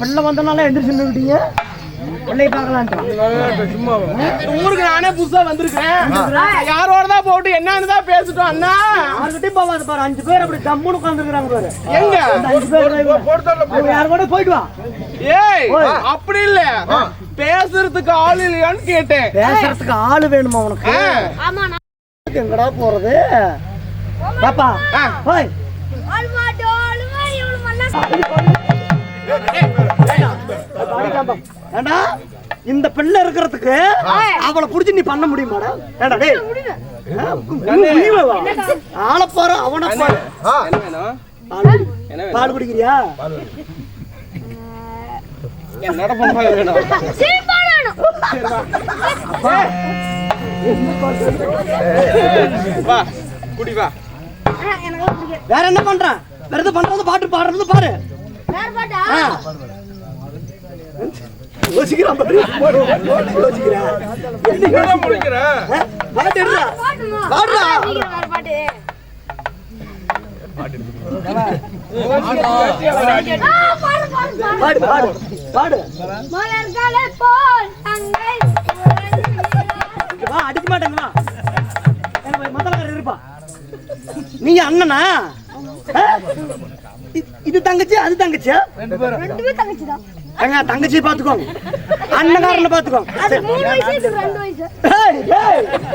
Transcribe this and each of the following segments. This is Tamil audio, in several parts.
பிள்ளை வந்தனால எந்திரிச்சு நின்னுக்கிட்டீங்க பிள்ளைய பார்க்கலான்ட்டு. ஊருக்கு நானே புதுசா வந்திருக்கேன் யாரோட தான் போட்டு என்னன்னு தான் பேசிட்டோம் அண்ணா. யாருக்கிட்டையும் போகாது பாரு அஞ்சு பேர் அப்படி தம்முன்னு உட்காந்துருக்காங்க பாரு. எங்க? அந்த அஞ்சு பேர் யாரு கூட போயிட்டு வா. ஏய் அப்படி இல்ல. பேசுறதுக்கு ஆள் இல்லையான்னு கேட்டேன். பேசுறதுக்கு ஆளு வேணுமா உனக்கு. எங்கடா போறது? பாப்பா. ஆ. போய் ஏண்டா? இந்த பிள்ளை இருக்கிறதுக்கு அவளை புடிச்சு நீ பண்ண முடியுமாடா? ஏண்டா டேய். ஆளை பாரு அவனை பாரு. பால் குடி. பால் குடிக்கிறியா? என்னோட பொண்ணு வேணும். வா. குடி வா. வேற என்ன பண்றான் வேற எது பண்றது பாட்டு பாடுறது பாரு. யோசிக்கிறான் பாரு. யோசிக்கிறான். என்ன முடிக்கிற? ஆ, பாட்டு எடுடா. பாடுடா. பாடு பாடு பாடு. அடிக்க மாட்டேங்க வா. எங்க போய் மத்தலக்காரர் இருப்பா. நீங்க அண்ணனா? இது தங்கச்சி அது தங்கச்சியா? ரெண்டுமே தங்கச்சி தான் எங்க தங்கச்சி பாத்துக்கோங்க அண்ணகாரனை பாத்துக்கோங்க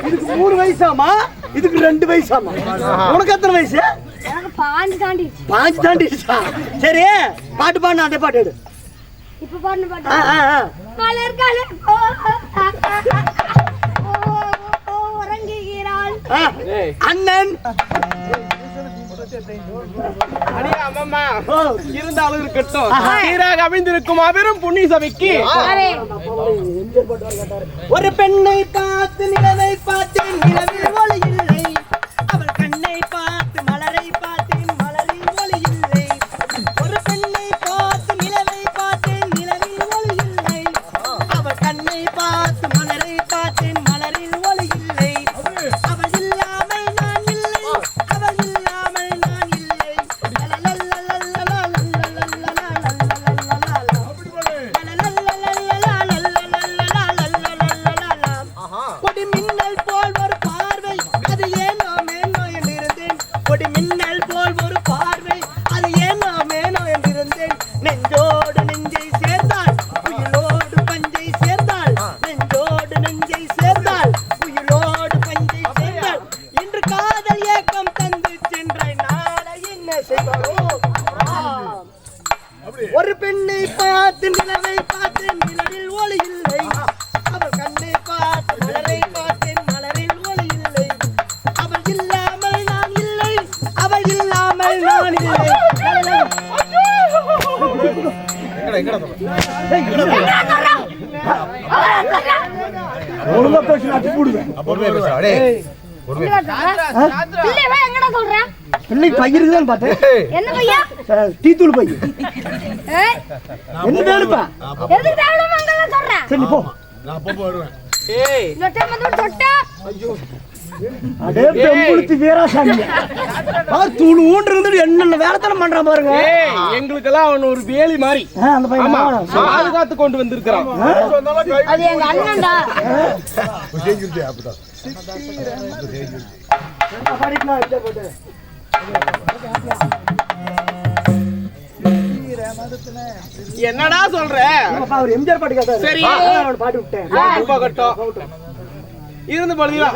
இதுக்கு மூணு வயசாமா இதுக்கு ரெண்டு வயசாமா உனக்கு எத்தனை வயசு பாஞ்சு தாண்டி பாஞ்சு தாண்டிடுச்சா சரி பாட்டு பாடு அதே பாட்டு எடு இப்ப ஆ, பாட்டு அண்ணன் இருந்தாலும் இருக்கட்டும். சீராக அமைந்திருக்கும் மாபெரும் புண்ணிய சபைக்கு ஒரு பெண்ணை பார்த்து நிலவை பார்த்து நிலவில் ஒழுங்கா பேசி போடுவேன் பிள்ளை பையிருக்குதான் பார்த்தேன் என்ன பையா என்ன வேணுப்பா ஏய் வந்து தொட்டா அடே பெம்புளுத்தி வீராசாமி பாரு தூள் ஊன்று என்னென்ன வேலைத்தனம் பண்றான் பாருங்க ஏய் எங்களுக்கெல்லாம் அவன் ஒரு வேலி மாதிரி அந்த பையன். பாதுகாத்து கொண்டு வந்திருக்கிறான் அது எங்க அண்ணன்டா. என்னடா சொல்ற எம்ஜிஆர் பாட்டு கேட்டாரு. சரி. பாட்டு விட்டேன். இருந்து பழகிதான்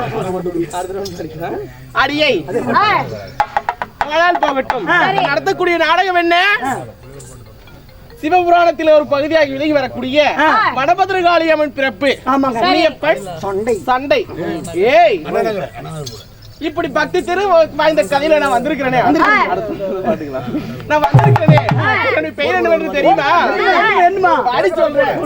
அடியை. ஆனால் போகட்டும். நடத்தக்கூடிய நாடகம் என்ன? சிவபுராணத்தில் ஒரு பகுதியாக விலகி வரக்கூடிய மடபத்ரகாளி அம்மன் பிறப்பு. சொண்டை. சண்டை. ஏய். இப்படி பக்தி திரு வாய்ந்த கதையில நான் வந்திருக்கிறேனே. நான் வந்திருக்கிறேனே. பெயர் என்னவென்று தெரியுமா? பாடி சொல்றேன்.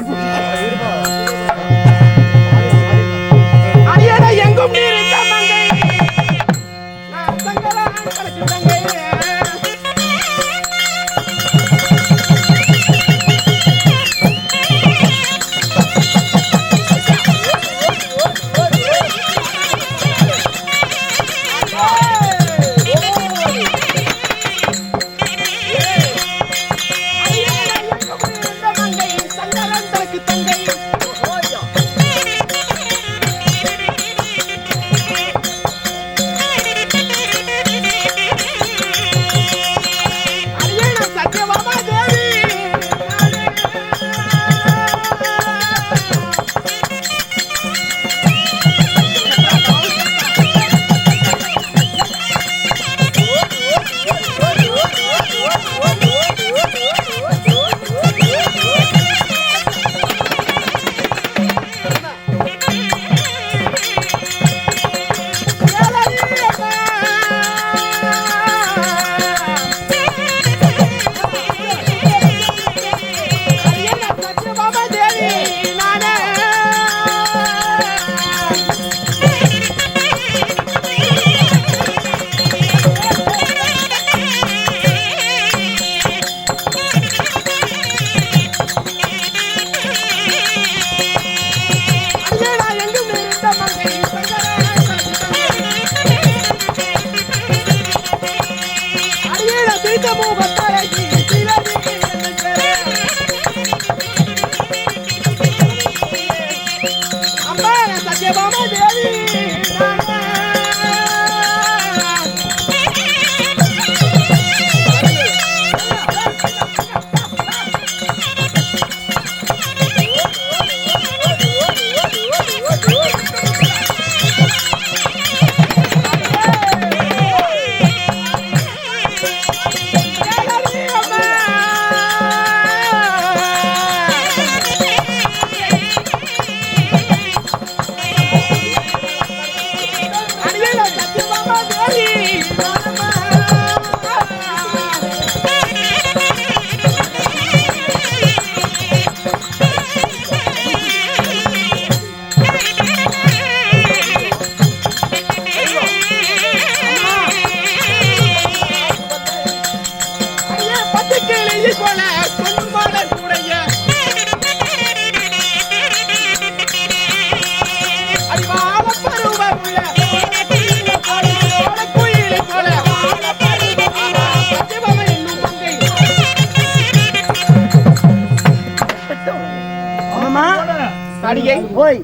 அடியை ஓய்.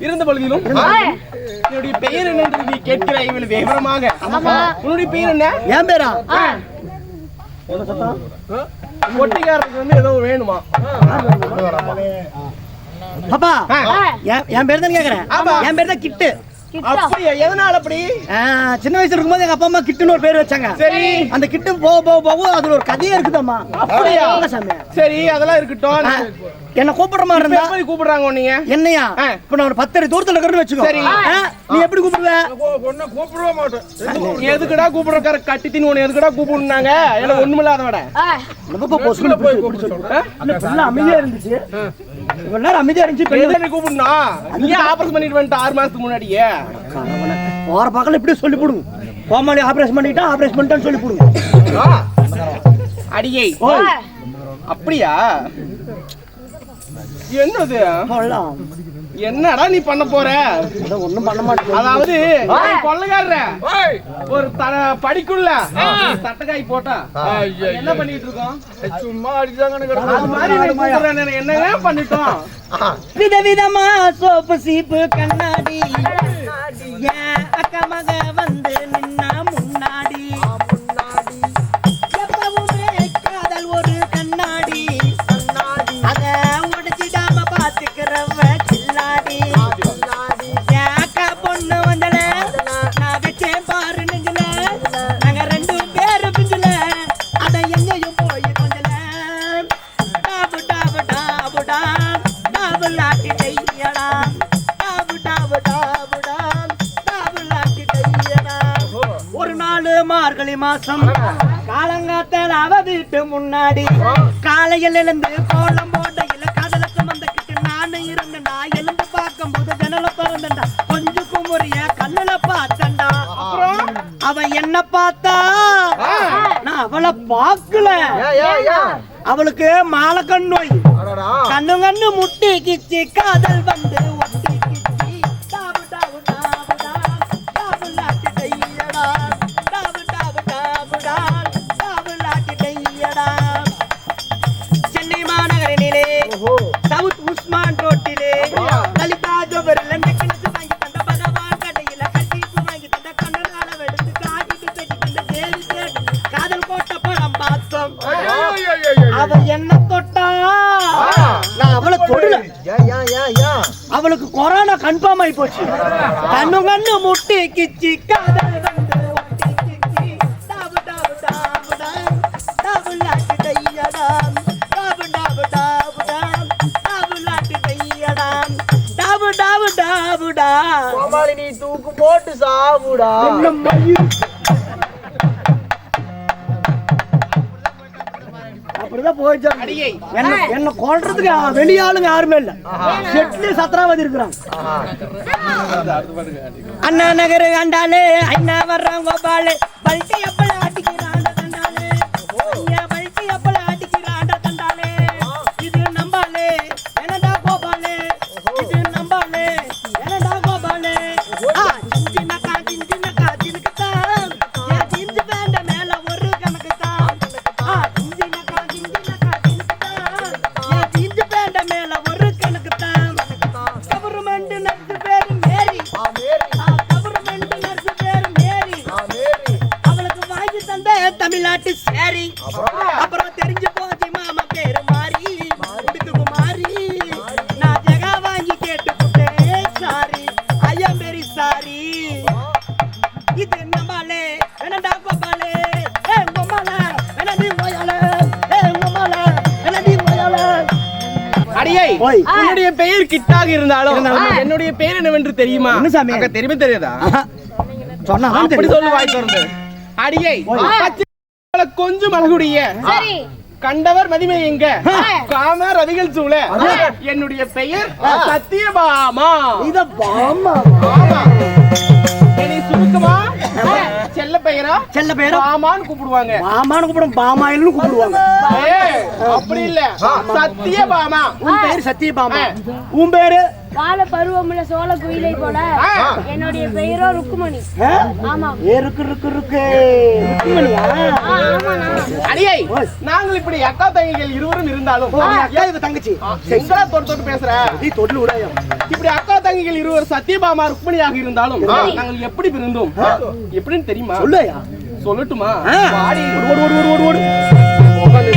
இருந்த பொழுதிலும் என்னுடைய பெயர் என்ன என்று நீ கேட்கிறாய் இவ்வளவு விவரமாக. உன்னுடைய பெயர் என்ன? என் பேரா? ஒட்டிக்காரருக்கு வந்து ஏதோ வேணுமா? அப்பா. என் பேர் தான் கேக்குறேன்? ஆமா. என் பேர் தான் கிட்டு. அப்படியா எதனால அப்படி சின்ன வயசுல இருக்கும்போது எங்க அப்பா அம்மா கிட்டுன்னு ஒரு பேர் வச்சாங்க. சரி. அந்த கிட்டு போக போக போக அதுல ஒரு கதையே இருக்குதம்மா. அப்படியா? சாமி? சரி அதெல்லாம் இருக்கட்டும். என்ன கூப்பிடுற மாதிரி இப்ப இருந்தா எப்படி கூப்பிடுறாங்க உன்னைய? என்னையா? ஆ. இப்ப நான் ஒரு பத்தடி தூரத்துல இருக்கிறேன்னு வச்சுக்கோ. சரி. நீ எப்படி கூப்பிடுவ? எதுக்குடா கூப்பிடுறக்கார கட்டி தின்னு எதுக்குடா கூப்பிடுனாங்க? எனக்கு. அந்த பிள்ளை அமைதியா இருந்துச்சு. இவ்வளவு நேரம் அமைதியா இருந்துச்சு எதுக்கு கூப்பிடணும் நீ ஆபரேஷன் பண்ணிட்டு வந்துட்ட ஆறு மாசத்துக்கு முன்னாடியே. போற பக்கம் இப்படி சொல்லி போடுங்க கோமாளி ஆபரேஷன் பண்ணிட்டா ஆபரேஷன் பண்ணிட்டான்னு சொல்லி போடுங்க அடியை. அப்படியா? என்னது. என்னடா நீ பண்ண போற? ஒண்ணும் பண்ண மாட்டேன். அதாவது கொள்ளைக்காரர. ஒரு த படிக்குள்ள தட்டக்காய் போட்டா. என்ன பண்ணிட்டு இருக்கோம்? சும்மா கூப்பிடுறேன் என்னங்க பண்ணிட்டோம்? விதவிதமா சோப்பு சீப்பு கண்ணாடி. அக்கா மக முன்னாடி. காலையில் எழுந்து கோலம் போடையில கடலுக்கு வந்துக்கிட்டு நானு இருந்த நான் எழுந்து பார்க்கும்போது ஜன்னல திறந்தண்டா கொஞ்சம் குமுறிய கண்ணுல பார்த்தண்டா அவ என்ன பார்த்தா. நான் அவளை பார்க்கல. அவளுக்கு மாலை கண் நோய் கண்ணு கண்ணு முட்டி கிச்சி காதல் வந்து அவளுக்கு கொரோனா கன்ஃபார்ம் ஆயி போச்சு கண்ணு கண்ணு முட்டி கிச்சி காதல் வந்து ஒட்டி கிச்சி டாபு டாபு அப்படிதான் போயிடுச்சு அடியை. என்ன என்ன கொல்றதுக்கு வெளியாளுங்க யாருமே இல்ல. செட்லி சத்ராவதி இருக்கிறாங்க. அண்ணா நகர் கண்டாலே அண்ணா வர்றான் கோபாலு. பல்ட்டி உன்னுடைய பெயர் கிட்டாக இருந்தாலும். என்னுடைய பெயர் என்னவென்று தெரியுமா? தெரியுமே தெரியாதா? சொன்னா அப்படி சொல்லு வாய் திறந்து அடியை கொஞ்சம் அழகுடைய கண்டவர் மதிமை எங்க? காம ரவிகள் சூழ. என்னுடைய பெயர் சத்தியபாமா இத பாமா. என்னை சுருக்கமா? செல்ல பெயரா? செல்ல பேரு பாமான்னு கூப்பிடுவாங்க. பாமான்னு கூப்பிடும் பாமாயில்னு கூப்பிடுவாங்க. அப்படி இல்ல. சத்தியபாமா உன் பேரு சத்தியபாமா உன் பேரு? வாழ பருவமுள்ள சோழ குயிலை போல என்னுடைய பெயரோ ருக்குமணி? ஆமா. ஏ ருக்கு ருக்கு ருக்கு. ருக்குமணியா ஆ, ஆமாண்ணா அடியை நாங்கள் இப்படி அக்கா தங்கைகள் இருவரும் இருந்தாலும் இது தங்கச்சி? எங்களா தொட்டு தொட்டு பேசுற? நீ தொட்டில் விடாயா இப்படி அக்கா தங்கைகள் இருவர் சத்தியபாமா ருக்மணியாக இருந்தாலும் நாங்கள் எப்படி பிறந்தோம் எப்படின்னு தெரியுமா? சொல்லுயா சொல்லட்டுமா? ஓடு ஓடு ஓடு ஓடு ஓடு.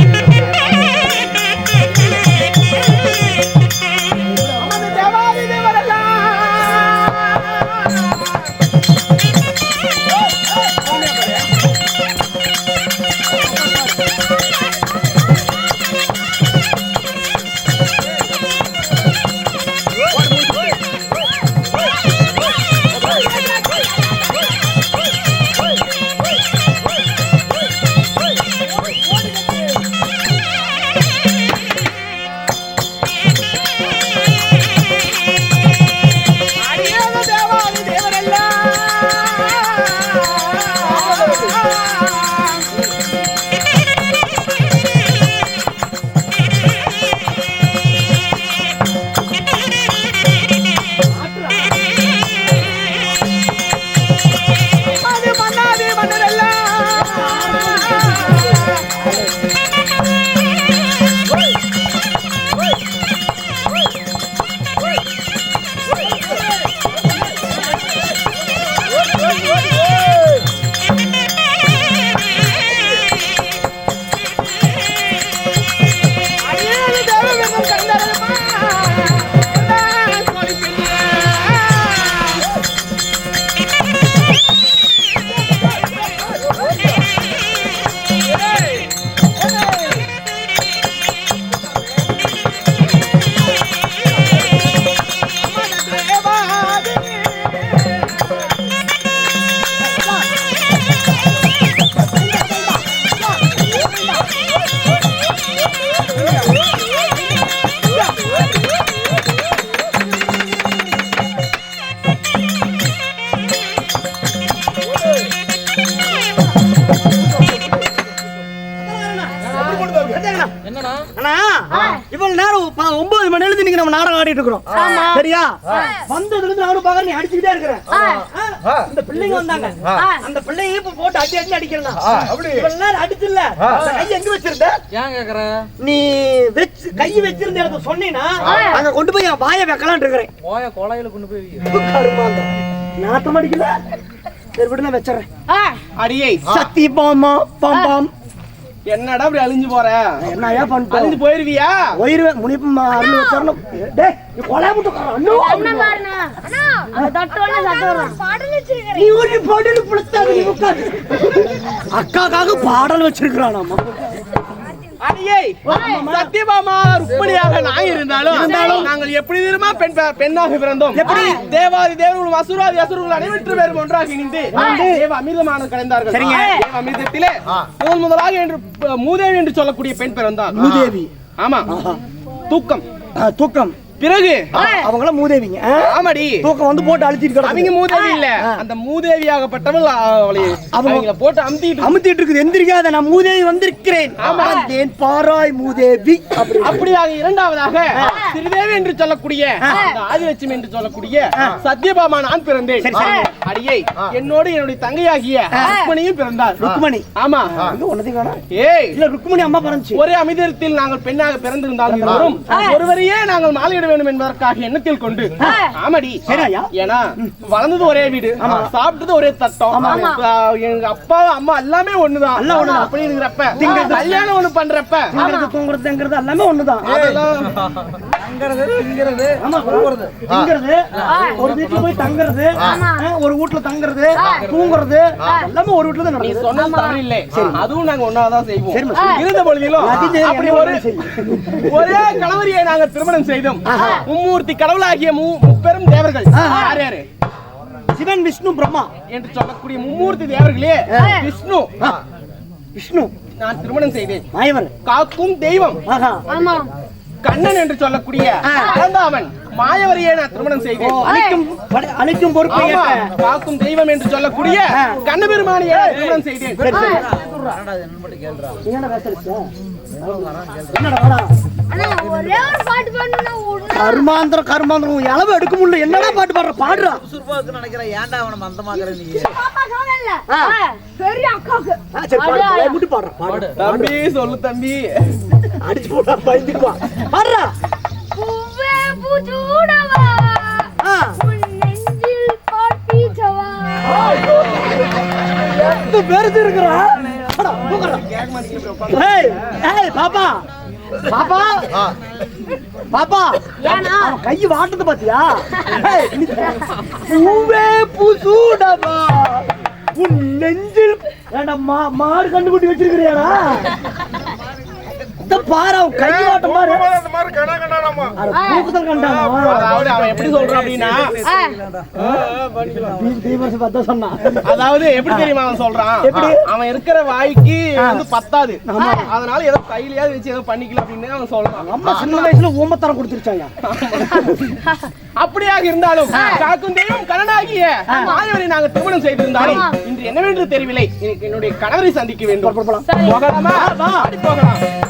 நேரத்துல நீங்க நம்ம நாடகம் ஆடிட்டு இருக்கிறோம். சரியா? வந்ததுல இருந்து நானும் பாக்குற நீ அடிச்சுக்கிட்டே இருக்கிற ஆ? இந்த பிள்ளைங்க வந்தாங்க. அந்த பிள்ளைங்க இப்ப போட்டு அடி அடி அடிக்கலாம் அப்படி. நேரம் அடிச்சுல அந்த கை எங்க வச்சிருந்த? ஏன் கேக்குற? நீ வச்சு கை வச்சிருந்த இடத்த சொன்னீங்கன்னா அங்க கொண்டு போய் என் வாயை வைக்கலாம்னு இருக்கிறேன். போய கொலையில கொண்டு போய் நாட்டம் அடிக்கல? சரி விட்டு நான் வச்சிடறேன். ஆ, அடியை சத்தி பாமா பாம் பாம். என்னடா இப்படி அழிஞ்சு போற? என்னையா பண்ணிட்டு? அழிஞ்சு போயிருவியா? போயிருவேன் முனிப்பு அருள் வச்சிடணும் டேய் நீ கொலை முட்டு அண்ணன் பாருண்ணா! அந்த தட்டு ஒண்ணு சட்டு வரும் பாடல் வச்சிருக்கிறேன். நீ ஒரு பாடல் உட்காரு. அக்காக்காக பாடல் வச்சிருக்கிறானாமா? அடியை சத்தியபாமா ருக்மணியாக நான் இருந்தாலும் நாங்கள் எப்படி தெரியுமா பெண் பே- பெண்ணாக பிறந்தோம்? எப்படி? தேவாதி தேவர்களும் அசுராதி அசுரர்கள் அனைவற்று பேரும் ஒன்றாக இணைந்து தேவ அமிர்தமான கலைந்தார்கள். சரிங்க. தேவ அமிர்தத்திலே முதல் முதலாக என்று மூதேவி என்று சொல்லக்கூடிய பெண் பிறந்தார். மூதேவி. ஆமா. தூக்கம். தூக்கம். பிறகு அவங்கள மூதேவிங்க? ஆமாடி. தூக்கம் வந்து போட்டு அழுத்திட்டு அவங்க மூதேவி இல்ல. அந்த மூதேவியாகப்பட்டவள் அவளை அவங்க- அவங்கள போட்டு அமுத்திட்டு அமுத்திட்டு இருக்குது. எந்திரிக்காத நான் மூதேவி வந்திருக்கிறேன். வந்தேன் பாராய் மூதேவி? அப்படி அப்படியாக இரண்டாவதாக ஸ்ரீதேவி என்று சொல்லக்கூடிய ஆதிலட்சுமி என்று சொல்லக்கூடிய சத்யபாமா நான் பிறந்தேன். அடியை என்னோடு என்னுடைய தங்கையாகிய ருக்மணியும் பிறந்தார். ருக்குமணி ஆமா. ஏய். இல்ல ருக்குமணி அம்மா பிறந்துச்சு. ஒரே அமிர்தத்தில் நாங்கள் பெண்ணாக பிறந்திருந்தாலும் ஒருவரையே நாங்கள் மாலையிட வேண்டும் என்பதற்காக எண்ணத்தில் கொண்டு ஆமாடி. சரியா? ஏன்னா வளர்ந்தது ஒரே வீடு சாப்பிட்டது ஒரே தட்டம். எங்க அப்பா அம்மா எல்லாமே ஒண்ணுதான். எல்லாம் ஒண்ணுதான். அப்படி இருக்கிறப்ப கல்யாணம் ஒண்ணு பண்றப்ப. திங்கிறது தூங்குறதுங்கிறது எல்லாமே ஒண்ணுதான். அதெல்லாம் தங்கறது திங்கிறது ஆமா. திங்கிறது. ஒரு வீட்டுல போய் தங்குறது ஒரு வீட்டுல தங்குறது தூங்குறது எல்லாமே ஒரு வீட்டுல தான் நடக்குது. தவறு இல்லை அதுவும் நாங்க ஒன்னாதான் செய்வோம். இருந்த பொழுதிலும் அப்படி ஒரு கணவரியை நாங்க திருமணம் செய்தோம். மும்மூர்த்தி கடவுளாகிய மு- முப்பெரும் தேவர்கள். யார் யாரு? சிவன் விஷ்ணு பிரம்மா. என்று சொல்லக்கூடிய மும்மூர்த்தி தேவர்களே விஷ்ணு. விஷ்ணு. நான் திருமணம் செய்தேன். காக்கும் தெய்வம். ஆமா. கண்ணன் என்று சொல்லக்கூடிய அறந்தாவன் மாயவரியை நான் திருமணம் செய்தேன். அழிக்கும் பொறுப்பை காக்கும் தெய்வம் என்று சொல்லக்கூடிய கண்ணபெருமானியை திருமணம் செய்தேன். கர்மாந்திரம் கர்மாந்திரம் இளவு எடுக்க முடியல. என்னடா பாட்டு பாடுற? பாடுறா. சுறுப்பாக்கு நினைக்கிறேன் ஏன்டா அவனை மந்தமாக்குற நீ. பெரிய அக்காவுக்கு. பாடு பாடு. தம்பி சொல்லு தம்பி. அடிச்சு போட்டா பயந்துக்குவா. பாடுறா. பூவே பூச்சூடவா எட்டு பேருக்கு இருக்கிறா பாப்பா. பாப்பா. பாப்பா. ஏனா? அவன் கை வாட்டது பாத்தியா? பூவே பூசூடவா உன் நெஞ்சில் ஏண்டா மா மாடு கண்டுபிடி வச்சிருக்கிறியாடா? இந்த பாரு அவன் கை வாட்டம் பாரு. அட, பூக்குதல் கண்டானா. அதாவது அவன் எப்படி சொல்றான் அப்படின்னா? தீ- தீவரசு பார்த்தா சொன்னான். அதாவது எப்படி தெரியுமா அவன் சொல்றான்? எப்படி? அவன் இருக்கிற வாய்க்கு வந்து பத்தாது. அதனால ஏதோ கையிலயாவது வச்சு ஏதோ பண்ணிக்கலாம் அப்படின்னு அவன் சொல்றான். அம்மா சின்ன வயசுல ஊமத்தரம் கொடுத்துருச்சாயா? அப்படியாக இருந்தாலும் காக்கும் தெய்வம் கணனாகிய மாயவரை நாங்கள் திருமணம் செய்திருந்தாலும் இன்று என்னவென்று தெரியவில்லை. எனக்கு என்னுடைய கணவரை சந்திக்க வேண்டும். போகலாமா? வாடி போகலாம்.